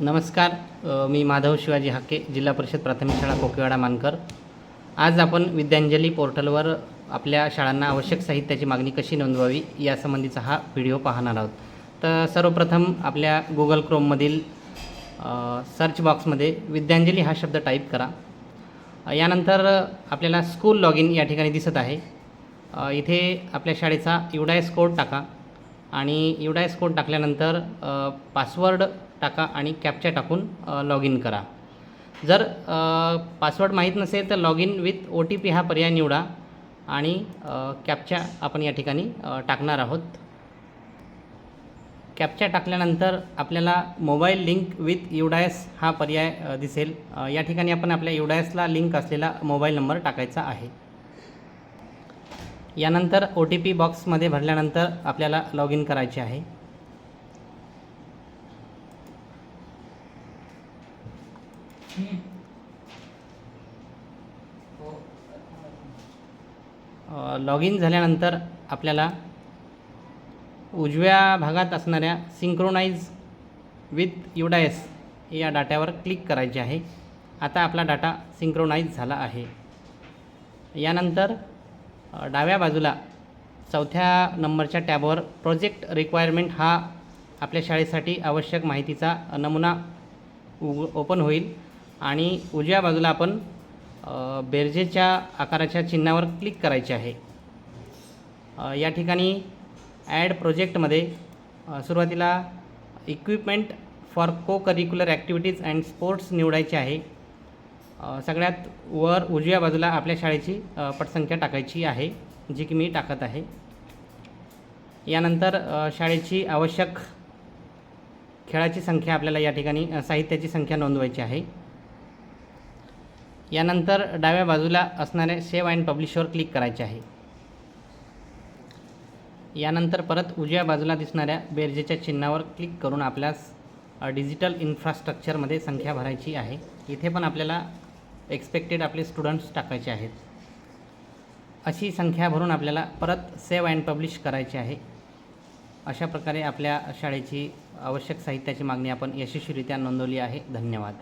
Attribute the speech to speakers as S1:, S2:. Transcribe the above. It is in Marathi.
S1: नमस्कार मी माधव शिवाजी हाके जिल्हा परिषद प्राथमिक शाळा कोकेवाडा मानकर. आज आपण विद्यांजली पोर्टलवर आपल्या शाळांना आवश्यक साहित्याची मागणी कशी नोंदवावी यासंबंधीचा हा व्हिडिओ पाहणार आहोत. तर सर्वप्रथम आपल्या गुगल क्रोममधील सर्च बॉक्समध्ये विद्यांजली हा शब्द टाईप करा. यानंतर आपल्याला स्कूल लॉग इन या ठिकाणी दिसत आहे. इथे आपल्या शाळेचा युडायस कोड टाका. आणि युडायस कोड टाकल्यानंतर पासवर्ड टाका आणि कॅप्चा टाकून लॉग इन करा. जर पासवर्ड माहीत नसेल तर log in with O T P हा पर्याय निवडा आणि कॅप्चा आपण या ठिकाणी टाकणार आहोत. कॅप्चा टाकल्यानंतर आपल्याला मोबाईल लिंक विथ युडायस हा पर्याय दिसेल. या ठिकाणी आपण आपल्या युडायसला लिंक असलेला मोबाईल नंबर टाकायचा आहे. यानंतर ओ टी पी बॉक्समध्ये भरल्यानंतर आपल्याला लॉग इन करायचे आहे. लॉग इन झाल्यानंतर आपल्याला उजव्या भागात असणाऱ्या सिंक्रोनाइज विथ युडायस या डाट्यावर क्लिक करायचे आहे. आता आपला डाटा सिंक्रोनाइज झाला आहे. यानंतर डाव्या बाजूला चौथ्या नंबरच्या टॅबवर प्रोजेक्ट रिक्वायरमेंट हा आपल्या शाळेसाठी आवश्यक माहितीचा नमुना उग ओपन होईल. आणि उजव्या बाजूला आपण बेर्जेच्या बेरजेच्या आकाराच्या चिन्हावर क्लिक करायचे आहे. या ठिकाणी ॲड प्रोजेक्टमध्ये सुरुवातीला equipment for co curricular activities and sports निवडायचे आहे. सगळ्यात वर उजव्या बाजूला आपल्या शाळेची पटसंख्या टाकायची आहे जी की मी टाकत आहे. यानंतर शाळेची आवश्यक खेळाची संख्या आपल्याला या ठिकाणी साहित्याची संख्या नोंदवायची आहे. यानंतर डाव्या बाजूला असणाऱ्या सेव्ह अँड पब्लिशवर क्लिक करायचे आहे. यानंतर परत उजव्या बाजूला दिसणाऱ्या बेरजेच्या चिन्हावर क्लिक करून आपल्यास डिजिटल इन्फ्रास्ट्रक्चरमध्ये संख्या भरायची आहे. इथे पण आपल्याला एक्सपेक्टेड आपले स्टुडंट्स टाकायचे आहेत. अशी संख्या भरून आपल्याला परत सेव्ह अँड पब्लिश करायची आहे. अशा प्रकारे आपल्या शाळेची आवश्यक साहित्याची मागणी आपण यशस्वीरित्या नोंदवली आहे. धन्यवाद.